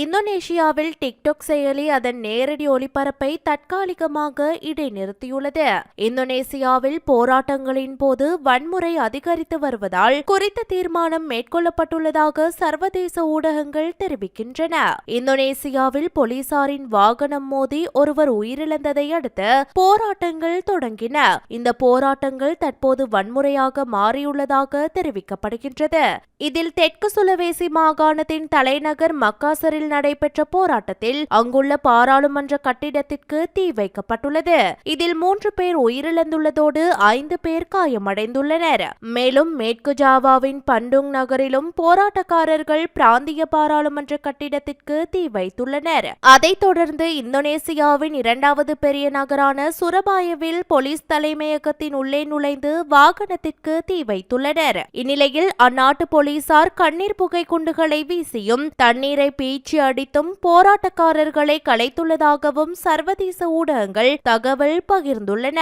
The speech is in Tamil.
இந்தோனேஷியாவில் டிக்டாக் செயலி அதன் நேரடி ஒளிபரப்பை தற்காலிகமாக இடைநிறுத்தியுள்ளது. இந்தோனேசியாவில் போராட்டங்களின் போது வன்முறை அதிகரித்து வருவதால் குறித்த தீர்மானம் மேற்கொள்ளப்பட்டுள்ளதாக சர்வதேச ஊடகங்கள் தெரிவிக்கின்றன. இந்தோனேசியாவில் போலீசாரின் வாகனம் மோதி ஒருவர் உயிரிழந்ததை அடுத்து போராட்டங்கள் தொடங்கின. இந்த போராட்டங்கள் தற்போது வன்முறையாக மாறியுள்ளதாக தெரிவிக்கப்படுகின்றது. இதில் தெற்கு சுலவேசி மாகாணத்தின் தலைநகர் மக்காசரில் நடைபெற்ற போராட்டத்தில் அங்குள்ள பாராளுமன்ற கட்டிடத்திற்கு தீ வைக்கப்பட்டுள்ளது. இதில் மூன்று பேர் உயிரிழந்துள்ளதோடு ஐந்து பேர் காயமடைந்துள்ளனர். மேலும் மேற்கு ஜாவாவின் பண்டுங் நகரிலும் போராட்டக்காரர்கள் பிராந்திய பாராளுமன்ற கட்டிடத்திற்கு தீ வைத்துள்ளனர். அதைத் தொடர்ந்து இந்தோனேசியாவின் இரண்டாவது பெரிய நகரான சுரபாயவில் போலீஸ் தலைமையகத்தின் உள்ளே நுழைந்து வாகனத்திற்கு தீ வைத்துள்ளனர். இந்நிலையில் அந்நாட்டு போலீசார் கண்ணீர் புகை குண்டுகளை வீசியும் தண்ணீரை பீச்சி அடித்தும் போராட்டக்காரர்களை கலைத்துள்ளதாகவும் சர்வதேச ஊடகங்கள் தகவல் பகிர்ந்துள்ளன.